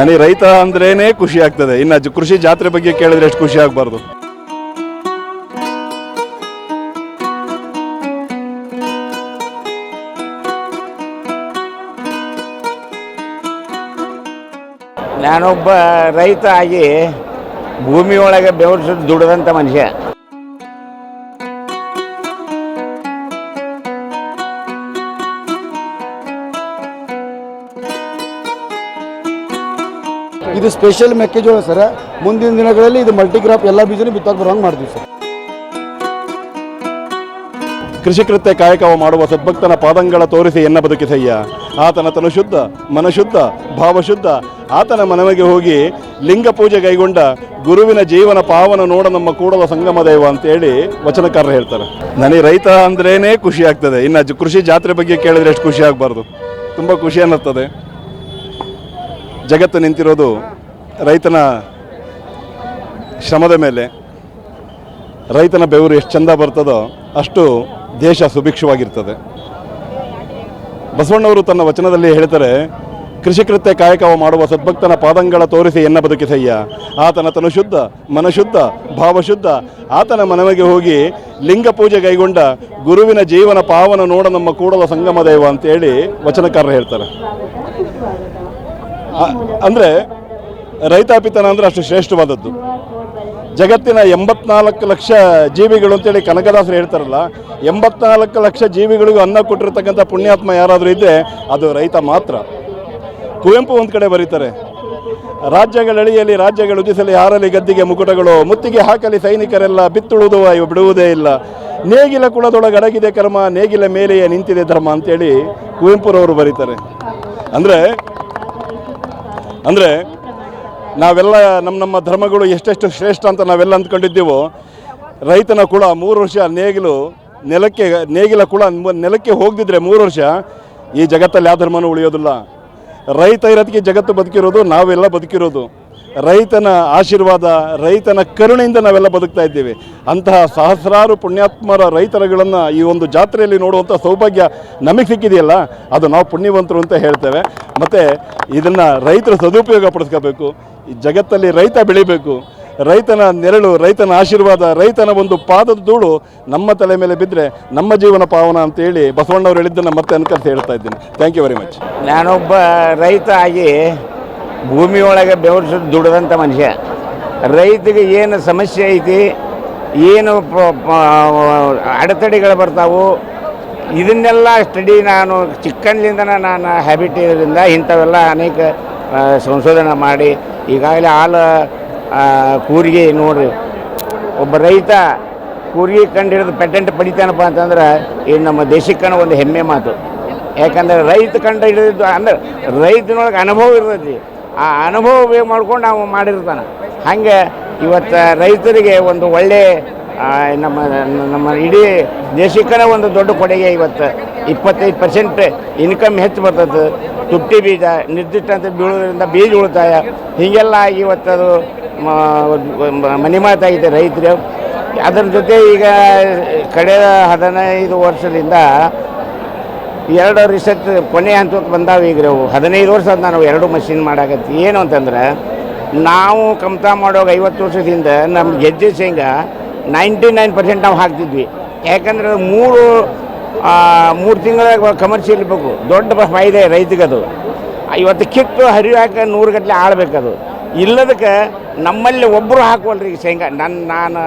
ನನಗೆ ರೈತ ಅಂದ್ರೇನೆ ಖುಷಿ ಆಗ್ತದೆ. ಇನ್ನು ಕೃಷಿ ಜಾತ್ರೆ ಬಗ್ಗೆ ಕೇಳಿದ್ರೆ ಎಷ್ಟು ಖುಷಿ ಆಗಬಾರ್ದು. ನಾನೊಬ್ಬ ರೈತ ಆಗಿ ಭೂಮಿಯೊಳಗೆ ಬೆವರಿಸಿದ ದುಡಿದಂಥ ಮನುಷ್ಯ. ಇದು ಸ್ಪೆಷಲ್ ಮೆಕ್ಕೆಜೋಳ ಸರ್. ಮುಂದಿನ ದಿನಗಳಲ್ಲಿ ಇದು ಮಲ್ಟಿಕ್ರಾಪ್ ಎಲ್ಲ ಬೀಜನೂ ಬಿತ್ತಾಕ್ ಬರೋಂಗೆ ಮಾಡ್ತೀವಿ ಸರ್. ಕೃಷಿ ಕೃತ್ಯ ಕಾಯಕವ ಮಾಡುವ ಸದ್ಭಕ್ತನ ಪಾದಂಗಳ ತೋರಿಸಿ ಎನ್ನ ಬದುಕಿಸಯ್ಯ. ಆತನ ತನು ಶುದ್ಧ, ಮನಶುದ್ಧ, ಭಾವಶುದ್ಧ. ಆತನ ಮನವಿಗೆ ಹೋಗಿ ಲಿಂಗ ಪೂಜೆ ಕೈಗೊಂಡ ಗುರುವಿನ ಜೀವನ ಪಾವನ ನೋಡ ನಮ್ಮ ಕೂಡಲ ಸಂಗಮ ದೈವ ಅಂತೇಳಿ ವಚನಕಾರರು ಹೇಳ್ತಾರೆ. ನನಗೆ ರೈತ ಅಂದ್ರೇನೆ ಖುಷಿ ಆಗ್ತದೆ. ಇನ್ನು ಕೃಷಿ ಜಾತ್ರೆ ಬಗ್ಗೆ ಕೇಳಿದ್ರೆ ಎಷ್ಟು ಖುಷಿ ಆಗಬಾರ್ದು. ತುಂಬ ಖುಷಿ ಅನ್ನಿಸ್ತದೆ ಜಗತ್ತು ನಿಂತಿರೋದು ರೈತನ ಶ್ರಮದ ಮೇಲೆ. ರೈತನ ಬೆವರು ಎಷ್ಟು ಚಂದ ಬರ್ತದೋ ಅಷ್ಟು ದೇಶ ಸುಭಿಕ್ಷವಾಗಿರ್ತದೆ. ಬಸವಣ್ಣವರು ತನ್ನ ವಚನದಲ್ಲಿ ಹೇಳ್ತಾರೆ, ಕೃಷಿ ಕೃತ್ಯ ಕಾಯಕವ ಮಾಡುವ ಸದ್ಭಕ್ತನ ಪಾದಂಗಳ ತೋರಿಸಿ ಎನ್ನ ಬದುಕಿಸಯ್ಯ. ಆತನ ತನು ಶುದ್ಧ, ಮನಶುದ್ಧ, ಭಾವಶುದ್ಧ. ಆತನ ಮನವಿಗೆ ಹೋಗಿ ಲಿಂಗ ಪೂಜೆ ಕೈಗೊಂಡ ಗುರುವಿನ ಜೀವನ ಪಾವನ ನೋಡ ನಮ್ಮ ಕೂಡಲ ಸಂಗಮ ದೈವ ಅಂತೇಳಿ ವಚನಕಾರರು ಹೇಳ್ತಾರೆ. ಅಂದ್ರೆ ರೈತಾಪಿತನ ಅಂದರೆ ಅಷ್ಟು ಶ್ರೇಷ್ಠವಾದದ್ದು. ಜಗತ್ತಿನ ಎಂಬತ್ನಾಲ್ಕು ಲಕ್ಷ ಜೀವಿಗಳು ಅಂತೇಳಿ ಕನಕದಾಸರು ಹೇಳ್ತಾರಲ್ಲ, ಎಂಬತ್ನಾಲ್ಕು ಲಕ್ಷ ಜೀವಿಗಳಿಗೂ ಅನ್ನ ಕೊಟ್ಟಿರ್ತಕ್ಕಂಥ ಪುಣ್ಯಾತ್ಮ ಯಾರಾದರೂ ಇದ್ದರೆ ಅದು ರೈತ ಮಾತ್ರ. ಕುವೆಂಪು ಒಂದು ಕಡೆ ಬರೀತಾರೆ ರಾಜ್ಯಗಳಳಿಯಲ್ಲಿ ರಾಜ್ಯಗಳು ಉದಿಸಲಿ ಹಾರಲಿ ಗದ್ದಿಗೆ ಮುಕುಟಗಳು, ಮುತ್ತಿಗೆ ಹಾಕಲಿ ಸೈನಿಕರೆಲ್ಲ ಬಿತ್ತುಳುವುದು ಇವು ಬಿಡುವುದೇ ಇಲ್ಲ. ನೇಗಿಲ ಕುಳದೊಳಗೆ ಅಡಗಿದೆ ಕರ್ಮ, ನೇಗಿಲ ಮೇಲೆಯೇ ನಿಂತಿದೆ ಧರ್ಮ ಅಂತೇಳಿ ಕುವೆಂಪುರವರು ಬರೀತಾರೆ. ಅಂದರೆ ಅಂದರೆ ನಾವೆಲ್ಲ ನಮ್ಮ ನಮ್ಮ ಧರ್ಮಗಳು ಎಷ್ಟೆಷ್ಟು ಶ್ರೇಷ್ಠ ಅಂತ ನಾವೆಲ್ಲ ಅಂದ್ಕೊಂಡಿದ್ದೀವೋ, ರೈತನ ಕುಳ ಮೂರು ವರ್ಷ ನೇಗಿಲು ನೆಲಕ್ಕೆ, ನೇಗಿಲ ಕುಳ ಮ- ನೆಲಕ್ಕೆ ಹೋಗದಿದ್ರೆ ಮೂರು ವರ್ಷ, ಈ ಜಗತ್ತಲ್ಲಿ ಯಾವ ಧರ್ಮನೂ ಉಳಿಯೋದಿಲ್ಲ. ರೈತ ಇರೋದಕ್ಕೆ ಜಗತ್ತು ಬದುಕಿರೋದು, ನಾವೆಲ್ಲ ಬದುಕಿರೋದು. ರೈತನ ಆಶೀರ್ವಾದ, ರೈತನ ಕರುಣೆಯಿಂದ ನಾವೆಲ್ಲ ಬದುಕ್ತಾ ಇದ್ದೇವೆ. ಅಂತಹ ಸಹಸ್ರಾರು ಪುಣ್ಯಾತ್ಮರ ರೈತರುಗಳನ್ನು ಈ ಒಂದು ಜಾತ್ರೆಯಲ್ಲಿ ನೋಡುವಂಥ ಸೌಭಾಗ್ಯ ನಮಗೆ ಸಿಕ್ಕಿದೆಯಲ್ಲ, ಅದು ನಾವು ಪುಣ್ಯವಂತರು ಅಂತ ಹೇಳ್ತೇವೆ. ಮತ್ತು ಇದನ್ನು ರೈತರು ಸದುಪಯೋಗ ಪಡಿಸ್ಕೋಬೇಕು, ಈ ಜಗತ್ತಲ್ಲಿ ರೈತ ಬೆಳಿಬೇಕು. ರೈತನ ನೆರಳು, ರೈತನ ಆಶೀರ್ವಾದ, ರೈತನ ಒಂದು ಪಾದದ ಧೂಳು ನಮ್ಮ ತಲೆ ಮೇಲೆ ಬಿದ್ದರೆ ನಮ್ಮ ಜೀವನ ಪಾವನ ಅಂತೇಳಿ ಬಸವಣ್ಣವ್ರು ಹೇಳಿದ್ದನ್ನು ಮತ್ತೆ ಅನ್ಕಂತ ಹೇಳ್ತಾ ಇದ್ದೀನಿ. ಥ್ಯಾಂಕ್ ಯು ವೆರಿ ಮಚ್ ನಾನೊಬ್ಬ ರೈತ ಆಗಿ ಭೂಮಿಯೊಳಗೆ ಬೆವರಿಸಿ ದುಡಿದಂಥ ಮನುಷ್ಯ. ರೈತಿಗೆ ಏನು ಸಮಸ್ಯೆ ಐತಿ, ಏನು ಅಡೆತಡೆಗಳು ಬರ್ತಾವು, ಇದನ್ನೆಲ್ಲ ಸ್ಟಡಿ ನಾನು ಚಿಕ್ಕಂದ್ಲಿಂದ ನಾನು ಹ್ಯಾಬಿಟ್ ಇರೋದ್ರಿಂದ ಇಂಥವೆಲ್ಲ ಅನೇಕ ಸಂಶೋಧನೆ ಮಾಡಿ, ಈಗಾಗಲೇ ಹಾಲು ಕೂರಿಗೆ ನೋಡ್ರಿ. ಒಬ್ಬ ರೈತ ಕೂರಿಗೆ ಕಂಡು ಹಿಡಿದು ಪೆಟೆಂಟ್ ಪಡಿತಾನಪ್ಪ ಅಂತಂದ್ರೆ ಇದು ನಮ್ಮ ದೇಶಕ್ಕನ ಒಂದು ಹೆಮ್ಮೆ ಮಾತು. ಯಾಕಂದ್ರೆ ರೈತ ಕಂಡು ಹಿಡಿದಿದ್ದು ಅಂದ್ರೆ ರೈತನೊಳಗೆ ಅನುಭವ ಇರ್ತೈತಿ. ಆ ಅನುಭವ ಉಪಯೋಗ ಮಾಡ್ಕೊಂಡು ನಾವು ಮಾಡಿರ್ತಾನೆ. ಹಾಗೆ ಇವತ್ತು ರೈತರಿಗೆ ಒಂದು ಒಳ್ಳೆ ನಮ್ಮ ನಮ್ಮ ಇಡೀ ದೇಶಕ್ಕನ ಒಂದು ದೊಡ್ಡ ಕೊಡುಗೆ ಇವತ್ತು. ಇಪ್ಪತ್ತೈದು ಪರ್ಸೆಂಟ್ ಇನ್ಕಮ್ ಹೆಚ್ಚು ಬರ್ತದೆ. ತುಟ್ಟಿ ಬೀಜ, ನಿರ್ದಿಷ್ಟ ಅಂತ ಬೀಳೋದ್ರಿಂದ ಬೀಜ ಉಳಿತಾಯ. ಹೀಗೆಲ್ಲ ಇವತ್ತು ಅದು ಮನೆ ಮಾತಾಗಿದೆ ರೈತರು. ಅದರ ಜೊತೆ ಈಗ ಕಳೆದ ಹದಿನೈದು ವರ್ಷದಿಂದ ಎರಡು ರಿಸರ್ಚ್ ಕೊನೆ ಹಂತಕ್ಕೆ ಬಂದಾವೆ ಈಗ ನಾವು ಹದಿನೈದು ವರ್ಷ ಅದು ನಾವು ಎರಡು ಮಷಿನ್ ಮಾಡಾಕತ್ತಿ. ಏನು ಅಂತಂದ್ರೆ, ನಾವು ಕಮ್ತಾ ಮಾಡೋಕೆ ಐವತ್ತು ವರ್ಷದಿಂದ ನಮ್ಮ ಗೆಜ್ಜೆ ಶೇಂಗಾ ನೈಂಟಿ ನೈನ್ ಪರ್ಸೆಂಟ್ ನಾವು ಹಾಕ್ತಿದ್ವಿ. ಯಾಕಂದ್ರೆ ಮೂರು ಮೂರು ತಿಂಗಳ ಕಮರ್ಷಿಯಲ್ ಬೇಕು. ದೊಡ್ಡ ಫಾಯ್ದೆ ರೈತಗದು. ಇವತ್ತು ಕಿತ್ತು ಹರಿಯಾಕ ನೂರು ಗಟ್ಟಲೆ ಆಳ್ಬೇಕದು. ಇಲ್ಲದಕ್ಕೆ ನಮ್ಮಲ್ಲಿ ಒಬ್ಬರು ಹಾಕುವಲ್ರಿ ಈಗ ಶೇಂಗಾ. ನನ್ನ ನಾನು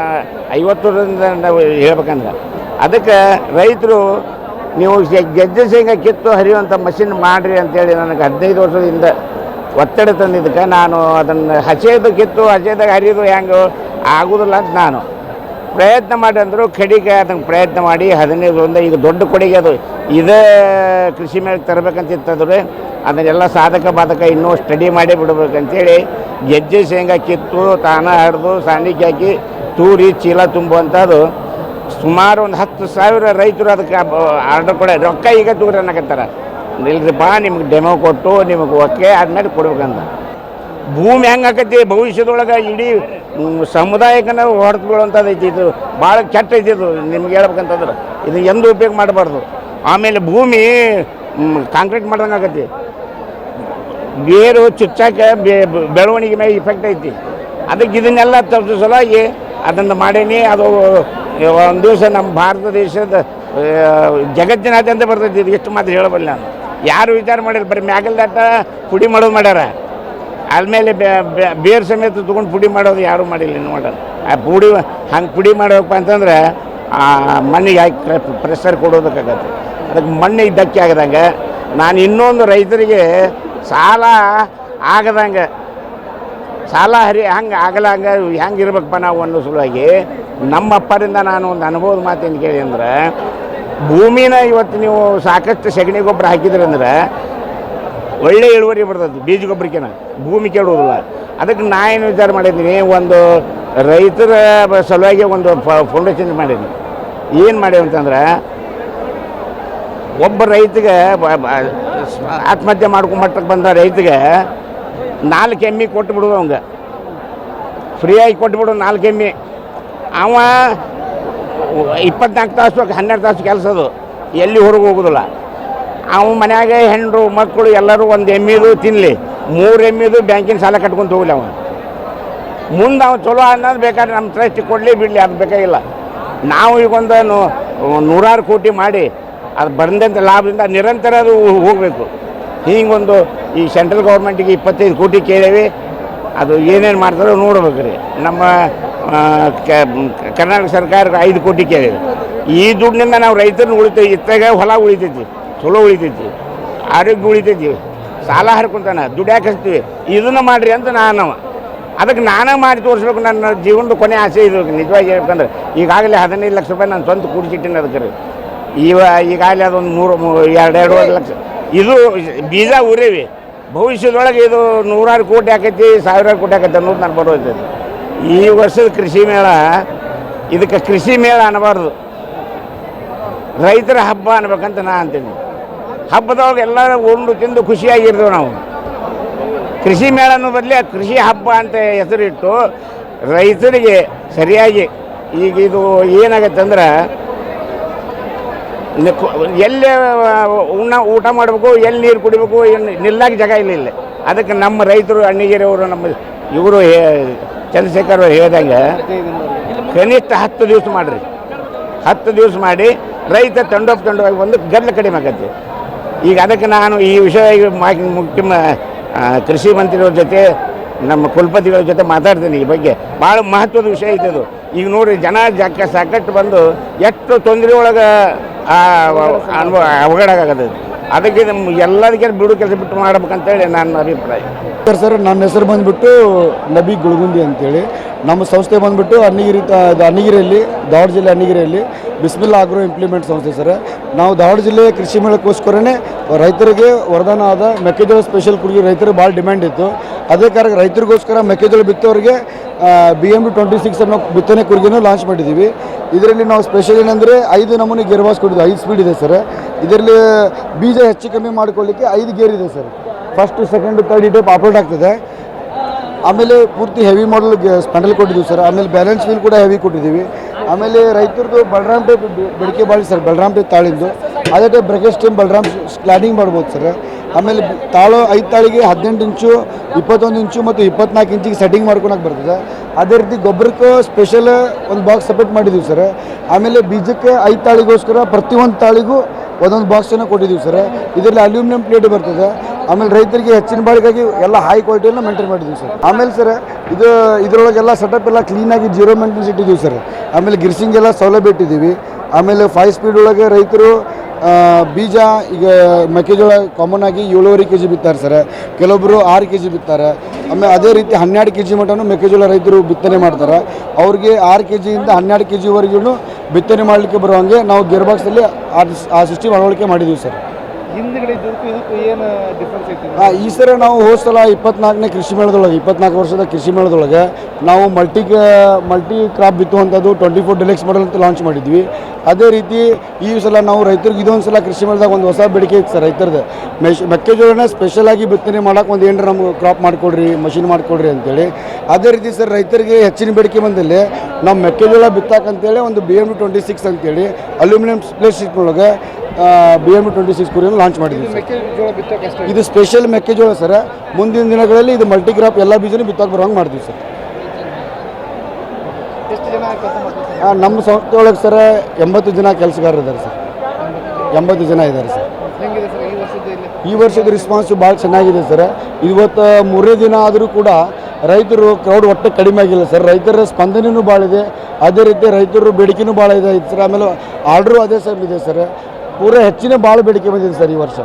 ಐವತ್ತು ವರ್ಷದಿಂದ ನಾವು ಹೇಳ್ಬೇಕಂದ್ರೆ. ಅದಕ್ಕೆ ರೈತರು ನೀವು ಗೆಜ್ಜೆ ಶೇಂಗಾ ಕಿತ್ತು ಹರಿಯುವಂಥ ಮಷಿನ್ ಮಾಡಿರಿ ಅಂತೇಳಿ ನನಗೆ ಹದಿನೈದು ವರ್ಷದಿಂದ ಒತ್ತಡ ತಂದಿದ್ದಕ್ಕೆ ನಾನು ಅದನ್ನು ಹಸೆದು ಕಿತ್ತು ಹಸೆದಾಗ ಹರಿಯೋದು ಹೆಂಗೆ ಆಗೋದಿಲ್ಲ ಅಂತ ನಾನು. ಪ್ರಯತ್ನ ಮಾಡಿ ಅಂದರು ಕಡೆಗೆ ಅದನ್ನು ಪ್ರಯತ್ನ ಮಾಡಿ ಹದಿನೈದು ಒಂದು ಈಗ ದೊಡ್ಡ ಕೊಡುಗೆ ಅದು. ಇದೇ ಕೃಷಿ ಮೇಲೆ ತರಬೇಕಂತ ಇತ್ತಂದ್ರೆ ಅದನ್ನೆಲ್ಲ ಸಾಧಕ ಬಾಧಕ ಇನ್ನೂ ಸ್ಟಡಿ ಮಾಡಿ ಬಿಡಬೇಕಂತೇಳಿ ಗೆಜ್ಜೆ ಶೇಂಗಾ ಕಿತ್ತು, ತಾನ ಹರಿದು, ಸಾಣಿಕೆ ಹಾಕಿ, ತೂರಿ, ಚೀಲ ತುಂಬುವಂಥದ್ದು ಸುಮಾರು ಒಂದು ಹತ್ತು ಸಾವಿರ ರೈತರು ಅದಕ್ಕೆ ಆರ್ಡರ್ ಕೊಡ ರೊಕ್ಕ ಈಗ ತೂರಿ ಅನ್ನಕತ್ತಾರ ಬಾ, ನಿಮ್ಗೆ ಡೆಮೋ ಕೊಟ್ಟು ನಿಮಗೆ ಓಕೆ ಆದ್ಮೇಲೆ ಕೊಡ್ಬೇಕಂತ. ಭೂಮಿ ಹೆಂಗೆ ಆಕತಿ ಭವಿಷ್ಯದೊಳಗೆ ಇಡೀ ಸಮುದಾಯಕ್ಕೆ ಸಮುದಾಯಕ್ಕನ ಐತಿ ಇದು. ಭಾಳ ಕೆಟ್ಟ ಐತಿ ಇದು. ನಿಮ್ಗೆ ಹೇಳ್ಬೇಕಂತಂದ್ರೆ ಇದು ಎಂದು ಉಪಯೋಗ ಮಾಡಬಾರ್ದು. ಆಮೇಲೆ ಭೂಮಿ ಕಾಂಕ್ರೀಟ್ ಮಾಡ್ದಂಗೆ ಆಗತಿ ಬೇರು ಚುಚ್ಚಾಕೆ ಬೆಳವಣಿಗೆ ಮೇಲೆ ಇಫೆಕ್ಟ್ ಐತಿ. ಅದಕ್ಕೆ ಇದನ್ನೆಲ್ಲ ತಪ್ಪಿಸೋ ಸಲುವಾಗಿ ಅದನ್ನು ಮಾಡೀನಿ. ಅದು ಒಂದು ದಿವಸ ನಮ್ಮ ಭಾರತ ದೇಶದ ಜಗತ್ತಿನಾದ್ಯಂತ ಬರ್ತೈತಿ ಇದು ಎಷ್ಟು ಮಾತು ಹೇಳಬಲ್ಲ ನಾನು. ಯಾರು ವಿಚಾರ ಮಾಡ್ಯಾರ ಬರೀ ಮ್ಯಾಗಲ್ ದಾಟ ಪುಡಿ ಮಾಡೋದು ಮಾಡ್ಯಾರ. ಆಮೇಲೆ ಬೇರು ಸಮೇತ ತೊಗೊಂಡು ಪುಡಿ ಮಾಡೋದು ಯಾರೂ ಮಾಡಿಲ್ಲ ಮಾಡೋದು ಆ ಪುಡಿ, ಹಂಗೆ ಪುಡಿ ಮಾಡಬೇಕಪ್ಪ ಅಂತಂದ್ರೆ, ಆ, ಮಣ್ಣಿಗೆ ಹಾಕಿ ಪ್ರೆಷರ್ ಕೊಡೋದಕ್ಕಾಗತ್ತೆ. ಅದಕ್ಕೆ ಮಣ್ಣಿಗೆ ಧಕ್ಕೆ ಆಗದಂಗೆ, ನಾನು ಇನ್ನೊಂದು ರೈತರಿಗೆ ಸಾಲ ಆಗದಂಗೆ, ಸಾಲ ಹರಿ, ಹಂಗೆ ಆಗಲಂಗೆ ಹೆಂಗೆ ಇರ್ಬೇಕಪ್ಪ ನಾವು ಅನ್ನೋ ಸಲುವಾಗಿ ನಮ್ಮ ಅಪ್ಪರಿಂದ ನಾನು ಒಂದು ಅನುಭವದ ಮಾತೇನು ಕೇಳಿ ಅಂದರೆ, ಭೂಮಿನ ಇವತ್ತು ನೀವು ಸಾಕಷ್ಟು ಸಗಣಿ ಗೊಬ್ಬರ ಹಾಕಿದ್ರೆ ಅಂದರೆ, ಒಳ್ಳೆ ಇಳುವರಿ ಬರ್ತದೆ ಬೀಜ ಗೊಬ್ಬರಕ್ಕೆನ ಭೂಮಿ ಕೇಳುವುದಿಲ್ಲ ಅದಕ್ಕೆ ನಾ ಏನು ವಿಚಾರ ಮಾಡಿದ್ದೀನಿ, ಒಂದು ರೈತರ ಸಲುವಾಗಿ ಒಂದು ಫೌಂಡೇಶನ್ ಮಾಡೀನಿ ಏನು ಮಾಡೀವಿ ಅಂತಂದ್ರೆ, ಒಬ್ಬ ರೈತಗೆ ಆತ್ಮಹತ್ಯೆ ಮಾಡ್ಕೊಂಬಟ್ಟಕ್ಕೆ ಬಂದ ರೈತಗೆ ನಾಲ್ಕು ಎಮ್ಮೆ ಕೊಟ್ಟು ಬಿಡೋದು ಅವಂಗೆ. ಫ್ರೀಯಾಗಿ ಕೊಟ್ಟು ಬಿಡೋದು ನಾಲ್ಕು ಎಮ್ಮೆ. ಅವ ಇಪ್ಪತ್ನಾಲ್ಕು ತಾಸು ಹನ್ನೆರಡು ತಾಸು ಕೆಲಸ ಅದು. ಎಲ್ಲಿ ಹೊರಗೆ ಹೋಗೋದಿಲ್ಲ. ಅವ ಮನ್ಯಾಗ ಹೆಣ್ಣು ಮಕ್ಕಳು ಎಲ್ಲರೂ ಒಂದು ಎಮ್ಮಿದು ತಿನ್ನಲಿ ಮೂರು ಎಮ್ಮಿದು ಬ್ಯಾಂಕಿನ ಸಾಲ ಕಟ್ಕೊಂತ ಹೋಗಲಿ ಅವ. ಮುಂದೆ ಅವ್ನು ಚಲೋ ಅನ್ನೋದು ಬೇಕಾದ್ರೆ ನಮ್ಮ ಟ್ರಸ್ಟ್ ಕೊಡಲಿ ಬಿಡಲಿ, ಅದು ಬೇಕಾಗಿಲ್ಲ. ನಾವು ಈಗ ಒಂದು ನೂ- ನೂರಾರು ಕೋಟಿ ಮಾಡಿ, ಅದು ಬಂದಂಥ ಲಾಭದಿಂದ ನಿರಂತರ ಅದು ಹೋಗಬೇಕು. ಹೀಗೊಂದು ಈ ಸೆಂಟ್ರಲ್ ಗೌರ್ಮೆಂಟಿಗೆ ಇಪ್ಪತ್ತೈದು ಕೋಟಿ ಕೇಳೇವಿ. ಅದು ಏನೇನು ಮಾಡ್ತಾರೋ ನೋಡ್ಬೇಕು ರೀ ನಮ್ಮ ಕರ್ನಾಟಕ ಸರ್ಕಾರ ಐದು ಕೋಟಿ ಕೇಳಿದೆ. ಈ ದುಡ್ಡಿನಿಂದ ನಾವು ರೈತರನ್ನ ಉಳಿತೇವೆ. ಇತ್ತಾಗ ಹೊಲ ಉಳಿತೈತಿ, ಚಲೋ ಉಳಿತೈತಿ, ಆರೋಗ್ಯ ಉಳಿತೈತಿ. ಸಾಲ ಹರ್ಕೊಂತಾನ ದುಡ್ಯಾಕೆ ಹಚ್ತೀವಿ? ಇದನ್ನು ಮಾಡ್ರಿ ಅಂತ ನಾನು ಅದಕ್ಕೆ ನಾನೇ ಮಾಡಿ ತೋರಿಸ್ಬೇಕು ನನ್ನ ಜೀವನದ ಕೊನೆ ಆಸೆ ಇದು. ನಿಜವಾಗಿ ಹೇಳ್ಬೇಕಂದ್ರೆ, ಈಗಾಗಲೇ ಹದಿನೈದು ಲಕ್ಷ ರೂಪಾಯಿ ನಾನು ಸ್ವಂತ ಕೂಡಿಸಿಟ್ಟಿನಿ ಅದಕ್ಕೆ ರೀ. ಇವ, ಈಗಾಗಲೇ ಅದೊಂದು ನೂರು, ಮೂ- ಎರಡು, ಎರಡೂವರೆ ಲಕ್ಷ. ಇದು ಬೀಜ ಊರಿವಿ ಭವಿಷ್ಯದೊಳಗೆ ಇದು ನೂರಾರು ಕೋಟಿ ಆಕೈತಿ, ಸಾವಿರಾರು ಕೋಟಿ ಆಕೈತಿ ಅನ್ನೋದು ನಾನು ಬರೋದು ಈ ವರ್ಷದ ಕೃಷಿ ಮೇಳ, ಇದಕ್ಕೆ ಕೃಷಿ ಮೇಳ ಅನ್ನಬಾರ್ದು. ರೈತರ ಹಬ್ಬ ಅನ್ಬೇಕಂತ ನಾ ಅಂತೀನಿ. ಹಬ್ಬದೊಳಗೆ ಎಲ್ಲರೂ ಉಂಡು ತಿಂದು ಖುಷಿಯಾಗಿರ್ತೇವೆ ನಾವು. ಕೃಷಿ ಮೇಳ ಅನ್ನೋ ಬದಲೇ ಕೃಷಿ ಹಬ್ಬ ಅಂತ ಹೆಸರಿಟ್ಟು ರೈತರಿಗೆ ಸರಿಯಾಗಿ ಈಗ ಇದು ಏನಾಗತ್ತೆ ಅಂದ್ರೆ ಎಲ್ಲಿ ಉಣ್ಣ, ಊಟ ಮಾಡಬೇಕು, ಎಲ್ಲಿ ನೀರು ಕುಡಿಬೇಕು, ಏನು ನಿಲ್ಲಕ್ಕೆ ಜಾಗ ಇಲ್ಲ ಅದಕ್ಕೆ ನಮ್ಮ ರೈತರು ಅಣ್ಣಿಗೆರೆ ಅವರು ನಮ್ಮ ಇವರು ಚಂದ್ರಶೇಖರ್ ಅವರು ಹೇಳ್ದಂಗೆ ಕನಿಷ್ಠ ಹತ್ತು ದಿವಸ ಮಾಡಿರಿ. ಹತ್ತು ದಿವಸ ಮಾಡಿ ರೈತ ತಂಡೋಪ್ ತಂಡವಾಗಿ ಒಂದು ಗದ್ದಲ ಕಡಿಮೆ ಆಗತ್ತೆ. ಈಗ ಅದಕ್ಕೆ ನಾನು ಈ ವಿಷಯ ಮುಖ್ಯ ಕೃಷಿ ಮಂತ್ರಿಗಳ ಜೊತೆ, ನಮ್ಮ ಕುಲಪತಿಗಳ ಜೊತೆ ಮಾತಾಡ್ತೀನಿ ಈ ಬಗ್ಗೆ. ಭಾಳ ಮಹತ್ವದ ವಿಷಯ ಐತೆ ಇದು ಈಗ ನೋಡಿರಿ ಜನ ಜಕ್ಕ ಸಾಕಷ್ಟು ಬಂದು ಎಷ್ಟು ತೊಂದರೆ ಒಳಗೆ ಅನುಭವ ಅವಘಡ ಅದಕ್ಕೆ ನಮ್ಮ ಎಲ್ಲದಕ್ಕೆ ಬಿಡು ಕೆಲಸ ಬಿಟ್ಟು ಮಾಡ್ಬೇಕಂತೇಳಿ ನನ್ನ ಅಭಿಪ್ರಾಯ. ಸರ್, ನನ್ನ ಹೆಸರು ಬಂದುಬಿಟ್ಟು ನಬಿ ಗುಳಗುಂದಿ ಅಂತೇಳಿ. ನಮ್ಮ ಸಂಸ್ಥೆ ಬಂದುಬಿಟ್ಟು ಅನ್ನಗಿರಿ ಅನ್ನಗಿರಿಯಲ್ಲಿ ಧಾರವಾಡ ಜಿಲ್ಲೆ ಅನ್ನಗಿರಿಯಲ್ಲಿ ಬಿಸ್ಮಿಲ್ ಆಗ್ರೋ ಇಂಪ್ಲಿಮೆಂಟ್ ಸಂಸ್ಥೆ ಸರ್. ನಾವು ಧಾರವಾಡ ಜಿಲ್ಲೆ ಕೃಷಿ ಮೇಳಕ್ಕೋಸ್ಕರನೇ ರೈತರಿಗೆ ವರದಾನ ಆದ ಮೆಕ್ಕೆಜೋಳ ಸ್ಪೆಷಲ್ ಕುಡಿಗೆ ರೈತರಿಗೆ ಭಾಳ ಡಿಮ್ಯಾಂಡ್ ಇತ್ತು. ಅದೇ ಕಾರಣ ರೈತರಿಗೋಸ್ಕರ ಮೆಕ್ಕೆಜೋಳ ಬಿತ್ತೋರಿಗೆ B M D twenty six ಅನ್ನೋ ಬಿತ್ತನೆ ಕುರಿಗೆನೂ ಲಾಂಚ್ ಮಾಡಿದ್ದೀವಿ. ಇದರಲ್ಲಿ ನಾವು ಸ್ಪೆಷಲ್ ಏನಂದರೆ ಐದು ನಮೂನೆ ಗೇರ್ವಾಸ್ ಕೊಟ್ಟಿದ್ದು ಐದು ಸ್ಪೀಡ್ ಇದೆ ಸರ್. ಇದರಲ್ಲಿ ಬೀಜ ಹೆಚ್ಚು ಕಮ್ಮಿ ಮಾಡ್ಕೊಳ್ಳಿಕ್ಕೆ ಐದು ಗೇರ್ ಇದೆ sir. First second third type operate ಆಗ್ತದೆ. ಆಮೇಲೆ ಪೂರ್ತಿ ಹೆವಿ ಮಾಡಲ್ ಸ್ಪೆಂಡಲ್ ಕೊಟ್ಟಿದ್ದೀವಿ ಸರ್ ಆಮೇಲೆ ಬ್ಯಾಲೆನ್ಸ್ ವೀಲ್ ಕೂಡ ಹೆವಿ ಕೊಟ್ಟಿದ್ದೀವಿ. ಆಮೇಲೆ ರೈತರದ್ದು ಬಲರಾಮ್ ಟೈಪ್ ಬೆಳಕೆ ಬಾಳಿ ಸರ್ ಬಲರಾಮ್ ಟೈಪ್ ತಾಳಿಂದು. ಅದೇ ಟೈಪ್ ಬ್ರೇಕೇಜ್ ಟೈಮ್ ಬಲರಾಮ್ ಸ್ಕ್ಲಾಡಿಂಗ್ ಮಾಡ್ಬೋದು ಸರ್ ಆಮೇಲೆ ತಾಳು ಐದು ತಾಳಿಗೆ ಹದಿನೆಂಟು ಇಂಚು, ಇಪ್ಪತ್ತೊಂದು ಇಂಚು ಮತ್ತು ಇಪ್ಪತ್ನಾಲ್ಕು ಇಂಚಿಗೆ ಸೆಟ್ಟಿಂಗ್ ಮಾಡ್ಕೊಳಕ್ಕೆ ಬರ್ತದೆ. ಅದೇ ರೀತಿ ಗೊಬ್ಬರಕ್ಕೆ ಸ್ಪೆಷಲ್ ಒಂದು ಬಾಕ್ಸ್ ಸಪ್ರೇಟ್ ಮಾಡಿದ್ದೀವಿ ಸರ್ ಆಮೇಲೆ ಬೀಜಕ್ಕೆ ಐದು ತಾಳಿಗೋಸ್ಕರ ಪ್ರತಿಯೊಂದು ತಾಳಿಗೂ ಒಂದೊಂದು ಬಾಕ್ಸನ್ನು ಕೊಟ್ಟಿದ್ದೀವಿ ಸರ್ ಇದರಲ್ಲಿ ಅಲ್ಯೂಮಿನಿಯಂ ಪ್ಲೇಟ್ ಬರ್ತದೆ. ಆಮೇಲೆ ರೈತರಿಗೆ ಹೆಚ್ಚಿನ ಬಾಳಿಗಾಗಿ ಎಲ್ಲ ಹೈ ಕ್ವಾಲಿಟಿಯನ್ನು ಮೇಂಟೈನ್ ಮಾಡಿದ್ದೀವಿ ಸರ್. ಆಮೇಲೆ ಸರ್, ಇದು, ಇದರೊಳಗೆಲ್ಲ ಸೆಟಪ್ ಎಲ್ಲ ಕ್ಲೀನಾಗಿ ಜೀರೋ ಮೇಂಟೆನ್ಸ್ ಇಟ್ಟಿದ್ದೀವಿ ಸರ್. ಆಮೇಲೆ ಗಿರ್ಸಿಂಗ್ ಎಲ್ಲ ಸೌಲಭ್ಯ ಇಟ್ಟಿದ್ದೀವಿ ಆಮೇಲೆ ಫೈವ್ ಸ್ಪೀಡ್ ಒಳಗೆ ರೈತರು ಬೀಜ, ಈಗ ಮೆಕ್ಕೆಜೋಳ ಕಾಮನ್ ಆಗಿ ಏಳುವರೆ ಕೆ ಜಿ ಬಿತ್ತಾರೆ ಸರ್. ಕೆಲವೊಬ್ಬರು ಆರು ಕೆ ಜಿ ಬಿತ್ತಾರೆ. ಆಮೇಲೆ ಅದೇ ರೀತಿ ಹನ್ನೆರಡು ಕೆ ಜಿ ಮಟನೂ ಮೆಕ್ಕೆಜೋಳ ರೈತರು ಬಿತ್ತನೆ ಮಾಡ್ತಾರೆ. ಅವ್ರಿಗೆ ಆರು ಕೆ ಜಿಯಿಂದ ಹನ್ನೆರಡು ಕೆ ಜಿವರೆಗೂ ಬಿತ್ತನೆ ಮಾಡಲಿಕ್ಕೆ ಬರುವಂಗೆ ನಾವು ಗೇರ್ ಬಾಕ್ಸಲ್ಲಿ ಆ ಸಿಸ್ಟಮ್ ಅಳವಡಿಕೆ ಮಾಡಿದ್ದೀವಿ ಸರ್. ಹಿಂದ್ಗಡೆ ಇದಕ್ಕೂ ಏನು ಡಿಫ್ರೆನ್ಸ್ ಐತಿ? ಆ, ಈ ಸಲ ನಾವು ಹೋದ ಸಲ ಇಪ್ಪತ್ನಾಲ್ಕನೇ ಕೃಷಿ ಮೇಳದೊಳಗೆ ಇಪ್ಪತ್ನಾಲ್ಕು ವರ್ಷದ ಕೃಷಿ ಮೇಳದೊಳಗೆ ನಾವು ಮಲ್ಟಿ ಮಲ್ಟಿ ಕ್ರಾಪ್ ಬಿತ್ತುವಂಥದ್ದು ಟ್ವೆಂಟಿ ಫೋರ್ ಡಿಲೆಕ್ಸ್ ಮಾಡಲ್ ಅಂತ ಲಾಂಚ್ ಮಾಡಿದ್ವಿ. ಅದೇ ರೀತಿ ಈ ಸಲ ನಾವು ರೈತರಿಗೆ ಇದೊಂದು ಸಲ ಕೃಷಿ ಮೇಳದಾಗ ಒಂದು ಹೊಸ ಬೇಡಿಕೆ ಇತ್ತು ಸರ್ ರೈತರದ್ದು ಮೆಶ್ ಮೆಕ್ಕೆಜೋಳನ ಸ್ಪೆಷಲ್ ಆಗಿ ಬಿತ್ತನೆ ಮಾಡೋಕೆ ಒಂದು ಏನರ ನಮ್ಗೆ ಕ್ರಾಪ್ ಮಾಡಿಕೊಡ್ರಿ ಮಷಿನ್ ಮಾಡಿಕೊಡ್ರಿ ಅಂತೇಳಿ. ಅದೇ ರೀತಿ ಸರ್ ರೈತರಿಗೆ ಹೆಚ್ಚಿನ ಬೇಡಿಕೆ ಬಂದಲ್ಲಿ ನಾವು ಮೆಕ್ಕೆಜೋಳ ಬಿತ್ತಾಕಂತೇಳಿ ಒಂದು ಬಿ ಎಂ ಟ್ವೆಂಟಿ ಸಿಕ್ಸ್ ಅಂತೇಳಿ ಅಲ್ಯೂಮಿನಿಯಂ ಸ್ಪ್ಲೇಸ್ ಒಳಗೆ ಬಿ ಎಂ ಟ್ವೆಂಟಿ ಸಿಕ್ಸ್ ಕುರಿಯನ್ನು ಲಾಂಚ್ ಮಾಡಿದ್ದೀವಿ ಇದು ಸ್ಪೆಷಲ್ ಮೆಕ್ಕೆಜೋಳ ಸರ್. ಮುಂದಿನ ದಿನಗಳಲ್ಲಿ ಇದು ಮಲ್ಟಿಕ್ರಾಪ್ ಎಲ್ಲ ಬೀಜನೂ ಬಿತ್ತಕ್ಕೆ ಬರೋಂಗೆ ಮಾಡ್ತೀವಿ ಸರ್. ನಮ್ಮ ಸಂಸ್ಥೆ ಒಳಗೆ ಸರ್ ಎಂಬತ್ತು ಜನ ಕೆಲಸಗಾರರು ಇದ್ದಾರೆ ಸರ್. ಎಂಬತ್ತು ಜನ ಇದ್ದಾರೆ ಸರ್. ಈ ವರ್ಷದ ರಿಸ್ಪಾನ್ಸ್ ಭಾಳ ಚೆನ್ನಾಗಿದೆ ಸರ್. ಇವತ್ತು ಮೂರೇ ದಿನ ಆದರೂ ಕೂಡ ರೈತರು ಕ್ರೌಡ್ ಒಟ್ಟು ಕಡಿಮೆ ಆಗಿಲ್ಲ ಸರ್. ರೈತರ ಸ್ಪಂದನೆಯೂ ಭಾಳ ಇದೆ. ಅದೇ ರೀತಿ ರೈತರ ಬೇಡಿಕೆನೂ ಭಾಳ ಇದೆ. ಸರ್ ಆಮೇಲೆ ಆರ್ಡ್ರು ಅದೇ ಸರ್ ಇದೆ ಸರ್. ಪೂರ ಹೆಚ್ಚಿನ ಭಾಳ ಬೇಡಿಕೆ ಬಂದಿದೆ ಸರ್ ಈ ವರ್ಷ.